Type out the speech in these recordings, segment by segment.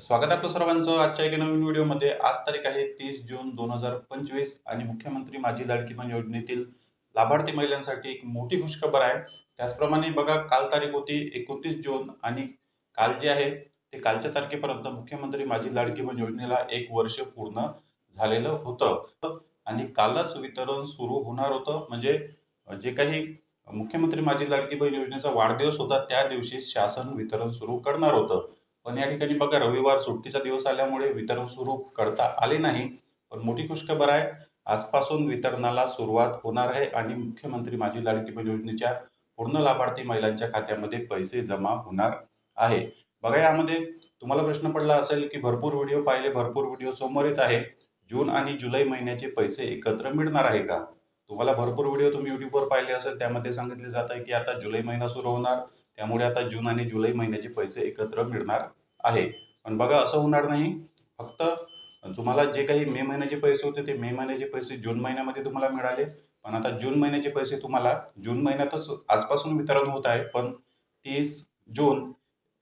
स्वागत आहे आपलं सर्वांचं आजच्या एका नवीन व्हिडिओमध्ये. आज तारीख आहे तीस जून दोन हजार पंचवीस आणि मुख्यमंत्री माझी लाडकी योजनेतील लाभार्थी महिलांसाठी एक मोठी खुशखबर आहे. त्याचप्रमाणे बघा काल तारीख होती एकोणतीस जून आणि काल जे आहे ते कालच्या तारखेपर्यंत मुख्यमंत्री माझी लाडकी योजनेला एक वर्ष पूर्ण झालेलं होतं. आणि कालच वितरण सुरू होणार होतं. म्हणजे जे काही मुख्यमंत्री माझी लाडकी बहीण योजनेचा वाढदिवस होता त्या दिवशी शासन वितरण सुरू करणार होतं. पण या ठिकाणी बघा रविवार सुट्टीचा दिवस आल्यामुळे वितरण सुरू करता आले नाही. पण मोठी खुशखबर आहे. आजपासून वितरणाला सुरुवात होणार आहे आणि मुख्यमंत्री माझी लाडकी बहीण योजनेच्या पूर्ण लाभार्थी महिलांच्या खात्यामध्ये पैसे जमा होणार आहे. बघा यामध्ये तुम्हाला प्रश्न पडला असेल की भरपूर व्हिडिओ पाहिले भरपूर व्हिडिओ समोर येत आहे. जून आणि जुलै महिन्याचे पैसे एकत्र मिळणार आहे का? तुम्हाला भरपूर व्हिडिओ तुम्ही युट्यूबवर पाहिले असेल त्यामध्ये सांगितले जात आहे की आता जुलै महिना सुरू होणार. त्यामुळे आता जून आणि जुलै महिन्याचे पैसे एकत्र मिळणार आहे. पण बघा असं होणार नाही. फक्त तुम्हाला जे काही मे महिन्याचे पैसे होते ते मे महिन्याचे पैसे जून महिन्यामध्ये तुम्हाला मिळाले. पण आता जून महिन्याचे पैसे तुम्हाला जून महिन्यातच आजपासून वितरण होत आहे पण तीस जून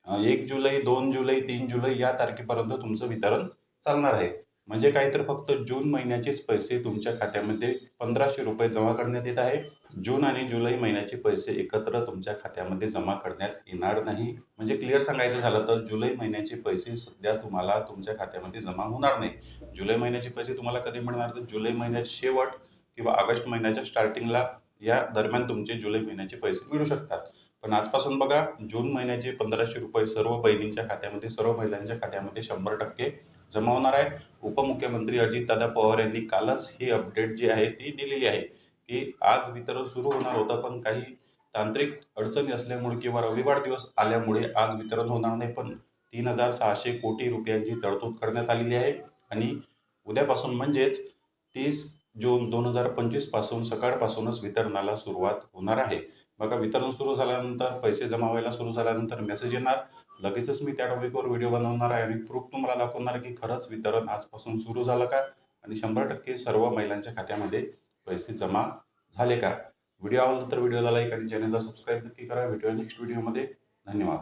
एक जुलै दोन जुलै तीन जुलै या तारखेपर्यंत तुमचं वितरण चालणार आहे. म्हणजे काय तर फक्त जून महिन्याचेच पैसे तुमच्या खात्यामध्ये पंधराशे रुपये जमा करण्यात येत आहे. जून आणि जुलै महिन्याचे पैसे एकत्र तुमच्या खात्यामध्ये जमा करण्यात येणार नाही. म्हणजे क्लिअर सांगायचं झालं तर जुलै महिन्याचे पैसे सध्या तुम्हाला तुमच्या खात्यामध्ये जमा होणार नाही. जुलै महिन्याचे पैसे तुम्हाला कधी मिळणार? तर जुलै महिन्याचे शेवट किंवा ऑगस्ट महिन्याच्या स्टार्टिंगला या दरम्यान तुमचे जुलै महिन्याचे पैसे मिळू शकतात. पण आजपासून बघा जून महिन्याचे पंधराशे रुपये सर्व बहिणींच्या खात्यामध्ये सर्व महिलांच्या खात्यामध्ये शंभर टक्के जमा होणार आहे उपमुख्यमंत्री अजितदादा पवार यांनी कालच ही अपडेट जी आहे ती दिलेली आहे की आज वितरण सुरू होणार होतं पण काही तांत्रिक अडचणी असल्यामुळे किंवा रविवार दिवस आल्यामुळे आज वितरण होणार नाही. पण तीन हजार सहाशे कोटी रुपयांची तरतूद करण्यात आलेली आहे. आणि उद्यापासून म्हणजेच तीस जून दोन हजार पंचवीसपासून सकाळपासूनच वितरणाला सुरुवात होणार आहे. बघा वितरण सुरू झाल्यानंतर पैसे जमा व्हायला सुरू झाल्यानंतर मेसेज येणार. लगेचच मी त्या टॉपिकवर व्हिडिओ बनवणार आहे आणि प्रूफ तुम्हाला दाखवणार की खरंच वितरण आजपासून सुरू झालं का? आणि शंभर टक्के सर्व महिलांच्या खात्यामध्ये पैसे जमा झाले का? व्हिडिओ आवडला तर व्हिडिओला लाईक आणि चॅनलला सबस्क्राईब नक्की करा. व्हिडिओ नेक्स्ट व्हिडिओमध्ये धन्यवाद.